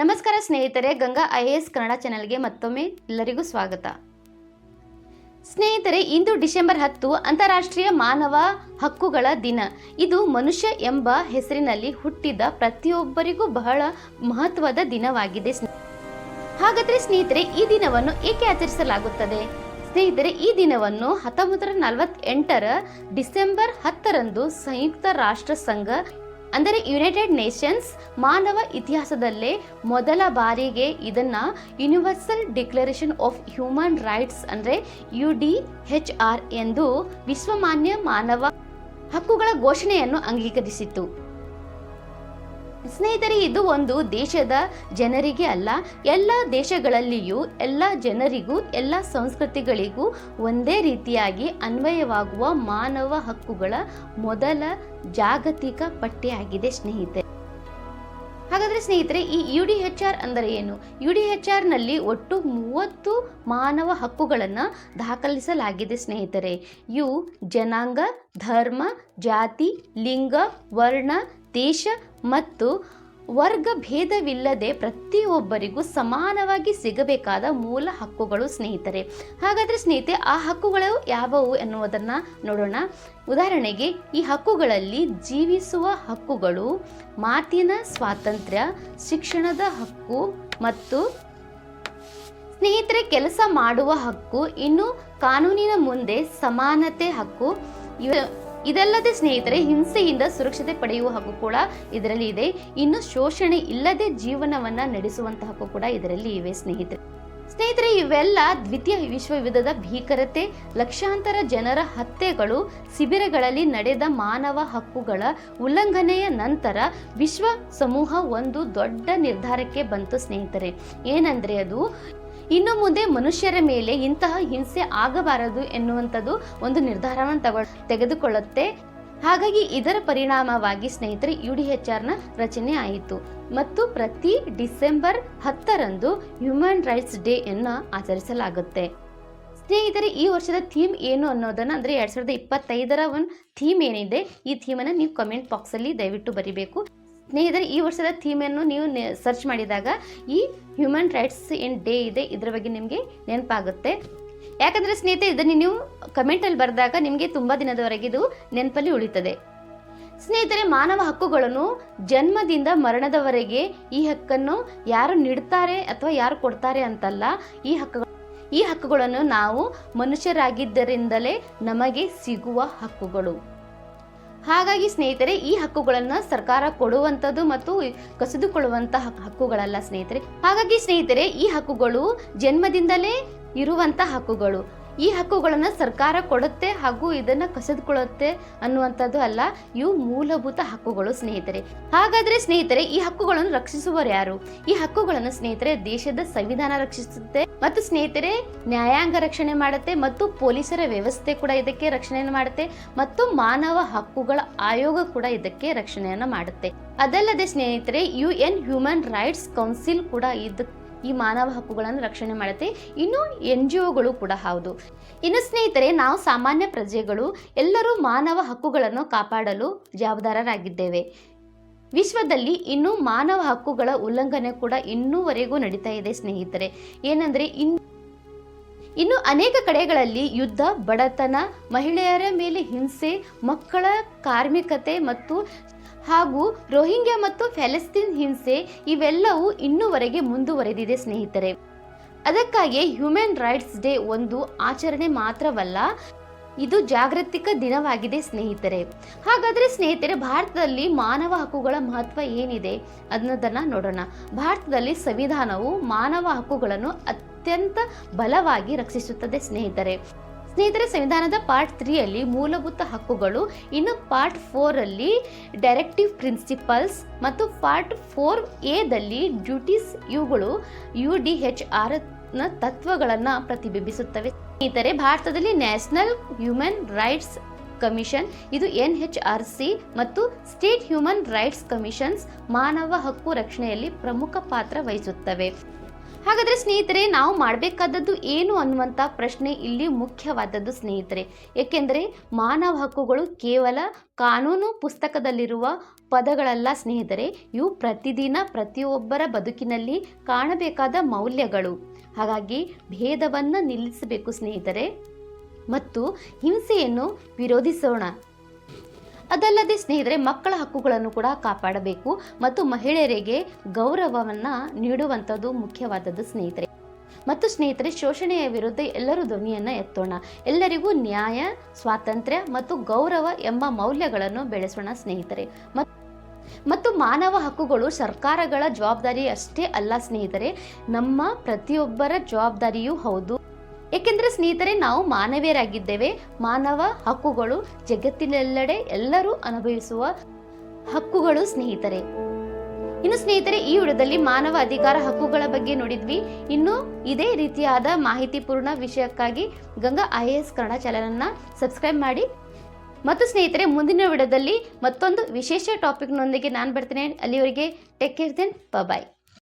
ನಮಸ್ಕಾರ ಸ್ನೇಹಿತರೆ, Ganga I A S Kannada ಚಾನೆಲ್ಗೆ ಮತ್ತೊಮ್ಮೆ ಎಲ್ಲರಿಗೂ ಸ್ವಾಗತ. ಸ್ನೇಹಿತರೆ, ಇಂದು ಡಿಸೆಂಬರ್ ಹತ್ತು, ಅಂತಾರಾಷ್ಟ್ರೀಯ ಮಾನವ ಹಕ್ಕುಗಳ ದಿನ. ಇದು ಮನುಷ್ಯ ಎಂಬ ಹೆಸರಿನಲ್ಲಿ ಹುಟ್ಟಿದ ಪ್ರತಿಯೊಬ್ಬರಿಗೂ ಬಹಳ ಮಹತ್ವದ ದಿನವಾಗಿದೆ ಹಾಗಾದ್ರೆ ಸ್ನೇಹಿತರೆ, ಈ ದಿನವನ್ನು ಏಕೆ ಆಚರಿಸಲಾಗುತ್ತದೆ? ಸ್ನೇಹಿತರೆ, ಈ ದಿನವನ್ನು ಹತ್ತೊಂಬತ್ತು ನಲವತ್ತೆಂಟರ ಡಿಸೆಂಬರ್ ಹತ್ತರಂದು ಸಂಯುಕ್ತ ರಾಷ್ಟ್ರ ಸಂಘ ಅಂದರೆ ಯುನೈಟೆಡ್ ನೇಷನ್ಸ್ ಮಾನವ ಇತಿಹಾಸದಲ್ಲೇ ಮೊದಲ ಬಾರಿಗೆ ಇದನ್ನ universal declaration of human rights ಅಂದರೆ ಯು ಡಿ ಹೆಚ್ ಆರ್ ಎಂದು ವಿಶ್ವಮಾನ್ಯ ಮಾನವ ಹಕ್ಕುಗಳ ಘೋಷಣೆಯನ್ನು ಅಂಗೀಕರಿಸಿತು ಸ್ನೇಹಿತರೆ, ಇದು ಒಂದು ದೇಶದ ಜನರಿಗೆ ಅಲ್ಲ, ಎಲ್ಲ ದೇಶಗಳಲ್ಲಿಯೂ, ಎಲ್ಲ ಜನರಿಗೂ, ಎಲ್ಲ ಸಂಸ್ಕೃತಿಗಳಿಗೂ ಒಂದೇ ರೀತಿಯಾಗಿ ಅನ್ವಯವಾಗುವ ಮಾನವ ಹಕ್ಕುಗಳ ಮೊದಲ ಜಾಗತಿಕ ಪಟ್ಟಿಯಾಗಿದೆ ಸ್ನೇಹಿತರೆ. ಹಾಗಾದರೆ ಸ್ನೇಹಿತರೆ, ಈ ಯು ಡಿ ಹೆಚ್ ಆರ್ ಅಂದರೆ ಏನು? ಯು ಡಿ ಹೆಚ್ ಆರ್ನಲ್ಲಿ ಒಟ್ಟು ಮೂವತ್ತು ಮಾನವ ಹಕ್ಕುಗಳನ್ನು ದಾಖಲಿಸಲಾಗಿದೆ ಸ್ನೇಹಿತರೆ. ಇವು ಜನಾಂಗ, ಧರ್ಮ, ಜಾತಿ, ಲಿಂಗ, ವರ್ಣ ದೇಶ ಮತ್ತು ವರ್ಗ ಭೇದವಿಲ್ಲದೆ ಪ್ರತಿಯೊಬ್ಬರಿಗೂ ಸಮಾನವಾಗಿ ಸಿಗಬೇಕಾದ ಮೂಲ ಹಕ್ಕುಗಳು ಸ್ನೇಹಿತರೆ. ಹಾಗಾದರೆ ಸ್ನೇಹಿತರೆ, ಆ ಹಕ್ಕುಗಳು ಯಾವುವು ಎನ್ನುವುದನ್ನು ನೋಡೋಣ. ಉದಾಹರಣೆಗೆ, ಈ ಹಕ್ಕುಗಳಲ್ಲಿ ಜೀವಿಸುವ ಹಕ್ಕುಗಳು ಮಾತಿನ ಸ್ವಾತಂತ್ರ್ಯ, ಶಿಕ್ಷಣದ ಹಕ್ಕು ಮತ್ತು ಸ್ನೇಹಿತರೆ, ಕೆಲಸ ಮಾಡುವ ಹಕ್ಕು, ಇನ್ನು ಕಾನೂನಿನ ಮುಂದೆ ಸಮಾನತೆ ಹಕ್ಕು, ಇವ- ಇದಲ್ಲದೆ ಸ್ನೇಹಿತರೆ, ಹಿಂಸೆಯಿಂದ ಸುರಕ್ಷತೆ ಪಡೆಯುವ ಹಕ್ಕು ಕೂಡ ಇದರಲ್ಲಿ ಇದೆ. ಇನ್ನು ಶೋಷಣೆ ಇಲ್ಲದೆ ಜೀವನವನ್ನ ನಡೆಸುವಂತಹ ಹಕ್ಕು ಕೂಡ ಇದರಲ್ಲಿ ಇವೆ ಸ್ನೇಹಿತರೆ. ಸ್ನೇಹಿತರೆ, ಇವೆಲ್ಲ ದ್ವಿತೀಯ ವಿಶ್ವಯುದ್ಧದ ಭೀಕರತೆ, ಲಕ್ಷಾಂತರ ಜನರ ಹತ್ಯೆಗಳು, ಶಿಬಿರಗಳಲ್ಲಿ ನಡೆದ ಮಾನವ ಹಕ್ಕುಗಳ ಉಲ್ಲಂಘನೆಯ ನಂತರ ವಿಶ್ವ ಸಮೂಹ ಒಂದು ದೊಡ್ಡ ನಿರ್ಧಾರಕ್ಕೆ ಬಂತು ಸ್ನೇಹಿತರೆ. ಏನಂದ್ರೆ ಅದು ಇನ್ನು ಮುಂದೆ ಮನುಷ್ಯರ ಮೇಲೆ ಇಂತಹ ಹಿಂಸೆ ಆಗಬಾರದು ಎನ್ನುವಂಥದ್ದು ಒಂದು ನಿರ್ಧಾರವನ್ನು ತಗೊ ತೆಗೆದುಕೊಳ್ಳುತ್ತೆ. ಹಾಗಾಗಿ ಇದರ ಪರಿಣಾಮವಾಗಿ ಸ್ನೇಹಿತರೆ, ಯು ಡಿ ಎಚ್ ಆರ್ನ ರಚನೆ ಆಯಿತು. ಮತ್ತು ಪ್ರತಿ ಡಿಸೆಂಬರ್ ಹತ್ತರಂದು ಹ್ಯೂಮನ್ ರೈಟ್ಸ್ ಡೇ ಅನ್ನು ಆಚರಿಸಲಾಗುತ್ತೆ. ಸ್ನೇಹಿತರೆ, ಈ ವರ್ಷದ ಥೀಮ್ ಏನು ಅನ್ನೋದನ್ನು ಅಂದರೆ ಎರಡು ಸಾವಿರದ ಇಪ್ಪತ್ತೈದರ ಒಂದು ಥೀಮ್ ಏನಿದೆ, ಈ ಥೀಮನ್ನು ನೀವು ಕಮೆಂಟ್ ಬಾಕ್ಸಲ್ಲಿ ದಯವಿಟ್ಟು ಬರಿಬೇಕು. ಸ್ನೇಹಿತರೆ, ಈ ವರ್ಷದ ಥೀಮನ್ನು ನೀವು ಸರ್ಚ್ ಮಾಡಿದಾಗ ಈ ಹ್ಯೂಮನ್ ರೈಟ್ಸ್ ಇನ್ ಡೇ ಇದೆ. ಇದರ ಬಗ್ಗೆ ನಿಮಗೆ ನೆನಪಾಗುತ್ತೆ. ಯಾಕಂದರೆ ಸ್ನೇಹಿತರೆ, ಇದನ್ನು ನೀವು ಕಮೆಂಟಲ್ಲಿ ಬರೆದಾಗ ನಿಮಗೆ ತುಂಬ ದಿನದವರೆಗೆ ಇದು ನೆನಪಲ್ಲಿ ಉಳಿತದೆ. ಸ್ನೇಹಿತರೆ, ಮಾನವ ಹಕ್ಕುಗಳನ್ನು ಜನ್ಮದಿಂದ ಮರಣದವರೆಗೆ ಈ ಹಕ್ಕನ್ನು ಯಾರು ನೀಡ್ತಾರೆ ಅಥವಾ ಯಾರು ಕೊಡ್ತಾರೆ ಅಂತಲ್ಲ, ಈ ಹಕ್ಕುಗಳು, ಈ ಹಕ್ಕುಗಳನ್ನು ನಾವು ಮನುಷ್ಯರಾಗಿದ್ದರಿಂದಲೇ ನಮಗೆ ಸಿಗುವ ಹಕ್ಕುಗಳು. ಹಾಗಾಗಿ ಸ್ನೇಹಿತರೆ, ಈ ಹಕ್ಕುಗಳನ್ನು ಸರ್ಕಾರ ಕೊಡುವಂಥದ್ದು ಮತ್ತು ಕಸಿದುಕೊಳ್ಳುವಂಥ ಹಕ್ಕುಗಳಲ್ಲ ಸ್ನೇಹಿತರೆ. ಹಾಗಾಗಿ ಸ್ನೇಹಿತರೆ, ಈ ಹಕ್ಕುಗಳು ಜನ್ಮದಿಂದಲೇ ಇರುವಂಥ ಹಕ್ಕುಗಳು. ಈ ಹಕ್ಕುಗಳನ್ನು ಸರ್ಕಾರ ಕೊಡುತ್ತೆ ಹಾಗೂ ಇದನ್ನ ಕಸಿದುಕೊಳ್ಳುತ್ತೆ ಅನ್ನುವಂಥದ್ದು ಅಲ್ಲ, ಇವು ಮೂಲಭೂತ ಹಕ್ಕುಗಳು ಸ್ನೇಹಿತರೆ. ಹಾಗಾದ್ರೆ ಸ್ನೇಹಿತರೆ, ಈ ಹಕ್ಕುಗಳನ್ನು ರಕ್ಷಿಸುವವರು ಯಾರು? ಈ ಹಕ್ಕುಗಳನ್ನು ಸ್ನೇಹಿತರೆ, ದೇಶದ ಸಂವಿಧಾನ ರಕ್ಷಿಸುತ್ತೆ ಮತ್ತು ಸ್ನೇಹಿತರೆ, ನ್ಯಾಯಾಂಗ ರಕ್ಷಣೆ ಮಾಡುತ್ತೆ ಮತ್ತು ಪೊಲೀಸರ ವ್ಯವಸ್ಥೆ ಕೂಡ ಇದಕ್ಕೆ ರಕ್ಷಣೆಯನ್ನು ಮಾಡುತ್ತೆ ಮತ್ತು ಮಾನವ ಹಕ್ಕುಗಳ ಆಯೋಗ ಕೂಡ ಇದಕ್ಕೆ ರಕ್ಷಣೆಯನ್ನು ಮಾಡುತ್ತೆ. ಅದಲ್ಲದೆ ಸ್ನೇಹಿತರೆ U N human rights council ಕೂಡ ಇದಕ್ಕೆ ಈ ಮಾನವ ಹಕ್ಕುಗಳನ್ನು ರಕ್ಷಣೆ ಮಾಡುತ್ತೆ. ಇನ್ನು ಎನ್ ಜಿ ಒಗಳು ಕೂಡ ಹೌದು. ಇನ್ನು ಸ್ನೇಹಿತರೆ, ನಾವು ಸಾಮಾನ್ಯ ಪ್ರಜೆಗಳು ಎಲ್ಲರೂ ಮಾನವ ಹಕ್ಕುಗಳನ್ನು ಕಾಪಾಡಲು ಜವಾಬ್ದಾರರಾಗಿದ್ದೇವೆ. ವಿಶ್ವದಲ್ಲಿ ಇನ್ನೂ ಮಾನವ ಹಕ್ಕುಗಳ ಉಲ್ಲಂಘನೆ ಕೂಡ ಇನ್ನೂವರೆಗೂ ನಡೀತಾ ಇದೆ ಸ್ನೇಹಿತರೆ. ಏನಂದ್ರೆ, ಇನ್, ಇನ್ನು ಅನೇಕ ಕಡೆಗಳಲ್ಲಿ ಯುದ್ಧ, ಬಡತನ, ಮಹಿಳೆಯರ ಮೇಲೆ ಹಿಂಸೆ, ಮಕ್ಕಳ ಕಾರ್ಮಿಕತೆ ಮತ್ತು ಹಾಗೂ ರೋಹಿಂಗ್ಯಾ ಮತ್ತು ಫ್ಯಾಲೆಸ್ತೀನ್ ಹಿಂಸೆ ಇವೆಲ್ಲವೂ ಇನ್ನೂವರೆಗೆ ಮುಂದುವರೆದಿದೆ ಸ್ನೇಹಿತರೆ. ಅದಕ್ಕಾಗಿ ಹ್ಯೂಮನ್ ರೈಟ್ಸ್ ಡೇ ಒಂದು ಆಚರಣೆ ಮಾತ್ರವಲ್ಲ, ಇದು ಜಾಗೃತಿಕ ದಿನವಾಗಿದೆ ಸ್ನೇಹಿತರೆ. ಹಾಗಾದರೆ ಸ್ನೇಹಿತರೆ, ಭಾರತದಲ್ಲಿ ಮಾನವ ಹಕ್ಕುಗಳ ಮಹತ್ವ ಏನಿದೆ ಅನ್ನೋದನ್ನು ನೋಡೋಣ. ಭಾರತದಲ್ಲಿ ಸಂವಿಧಾನವು ಮಾನವ ಹಕ್ಕುಗಳನ್ನು ಅತ್ಯಂತ ಬಲವಾಗಿ ರಕ್ಷಿಸುತ್ತದೆ ಸ್ನೇಹಿತರೆ. ಸ್ನೇಹಿತರೆ, ಸಂವಿಧಾನದ ಪಾರ್ಟ್ ತ್ರೀಯಲ್ಲಿ ಮೂಲಭೂತ ಹಕ್ಕುಗಳು, ಇನ್ನು ಪಾರ್ಟ್ ಫೋರಲ್ಲಿ ಡೈರೆಕ್ಟಿವ್ ಪ್ರಿನ್ಸಿಪಲ್ಸ್ ಮತ್ತು ಪಾರ್ಟ್ ಫೋರ್ ಎದಲ್ಲಿ ಡ್ಯೂಟೀಸ್ ಇವುಗಳು ಯು ಡಿ ಹೆಚ್ ಆರ್ನ ತತ್ವಗಳನ್ನು ಪ್ರತಿಬಿಂಬಿಸುತ್ತವೆ. ಸ್ನೇಹಿತರೆ, ಭಾರತದಲ್ಲಿ ನ್ಯಾಷನಲ್ ಹ್ಯೂಮನ್ ರೈಟ್ಸ್ ಕಮಿಷನ್ ಇದು ಎನ್ ಹೆಚ್ ಆರ್ ಸಿ ಮತ್ತು ಸ್ಟೇಟ್ ಹ್ಯೂಮನ್ ರೈಟ್ಸ್ ಕಮಿಷನ್ಸ್ ಮಾನವ ಹಕ್ಕು ರಕ್ಷಣೆಯಲ್ಲಿ ಪ್ರಮುಖ ಪಾತ್ರ ವಹಿಸುತ್ತವೆ. ಹಾಗಾದರೆ ಸ್ನೇಹಿತರೆ, ನಾವು ಮಾಡಬೇಕಾದದ್ದು ಏನು ಅನ್ನುವಂಥ ಪ್ರಶ್ನೆ ಇಲ್ಲಿ ಮುಖ್ಯವಾದದ್ದು ಸ್ನೇಹಿತರೆ. ಏಕೆಂದರೆ ಮಾನವ ಹಕ್ಕುಗಳು ಕೇವಲ ಕಾನೂನು ಪುಸ್ತಕದಲ್ಲಿರುವ ಪದಗಳಲ್ಲ ಸ್ನೇಹಿತರೆ. ಇವು ಪ್ರತಿದಿನ ಪ್ರತಿಯೊಬ್ಬರ ಬದುಕಿನಲ್ಲಿ ಕಾಣಬೇಕಾದ ಮೌಲ್ಯಗಳು. ಹಾಗಾಗಿ ಭೇದವನ್ನು ನಿಲ್ಲಿಸಬೇಕು ಸ್ನೇಹಿತರೆ. ಮತ್ತು ಹಿಂಸೆಯನ್ನು ವಿರೋಧಿಸೋಣ. ಅದಲ್ಲದೆ ಸ್ನೇಹಿತರೆ, ಮಕ್ಕಳ ಹಕ್ಕುಗಳನ್ನು ಕೂಡ ಕಾಪಾಡಬೇಕು ಮತ್ತು ಮಹಿಳೆಯರಿಗೆ ಗೌರವವನ್ನು ನೀಡುವಂಥದ್ದು ಮುಖ್ಯವಾದದ್ದು ಸ್ನೇಹಿತರೆ. ಮತ್ತು ಸ್ನೇಹಿತರೆ, ಶೋಷಣೆಯ ವಿರುದ್ಧ ಎಲ್ಲರೂ ಧ್ವನಿಯನ್ನು ಎತ್ತೋಣ. ಎಲ್ಲರಿಗೂ ನ್ಯಾಯ, ಸ್ವಾತಂತ್ರ್ಯ ಮತ್ತು ಗೌರವ ಎಂಬ ಮೌಲ್ಯಗಳನ್ನು ಬೆಳೆಸೋಣ ಸ್ನೇಹಿತರೆ. ಮತ್- ಮತ್ತು ಮಾನವ ಹಕ್ಕುಗಳು ಸರ್ಕಾರಗಳ ಜವಾಬ್ದಾರಿ ಅಷ್ಟೇ ಅಲ್ಲ ಸ್ನೇಹಿತರೆ. ನಮ್ಮ ಪ್ರತಿಯೊಬ್ಬರ ಜವಾಬ್ದಾರಿಯೂ ಹೌದು. ಏಕೆಂದರೆ ಸ್ನೇಹಿತರೆ, ನಾವು ಮಾನವೀಯರಾಗಿದ್ದೇವೆ. ಮಾನವ ಹಕ್ಕುಗಳು ಜಗತ್ತಿನೆಲ್ಲೆಡೆ ಎಲ್ಲರೂ ಅನುಭವಿಸುವ ಹಕ್ಕುಗಳು ಸ್ನೇಹಿತರೆ. ಇನ್ನು ಸ್ನೇಹಿತರೆ, ಈ ವಿಡಿಯೋದಲ್ಲಿ ಮಾನವ ಅಧಿಕಾರ ಹಕ್ಕುಗಳ ಬಗ್ಗೆ ನೋಡಿದ್ವಿ. ಇನ್ನು ಇದೇ ರೀತಿಯಾದ ಮಾಹಿತಿಪೂರ್ಣ ವಿಷಯಕ್ಕಾಗಿ Ganga I S Kannada subscribe ಮಾಡಿ. ಮತ್ತು ಸ್ನೇಹಿತರೆ, ಮುಂದಿನ ವಿಡಿಯೋದಲ್ಲಿ ಮತ್ತೊಂದು ವಿಶೇಷ ಟಾಪಿಕ್ನೊಂದಿಗೆ ನಾನು ಬರ್ತೇನೆ. ಅಲ್ಲಿವರೆಗೆ ಟೇಕ್ ಕೇರ್ ದೆನ್. ಬಾಯ್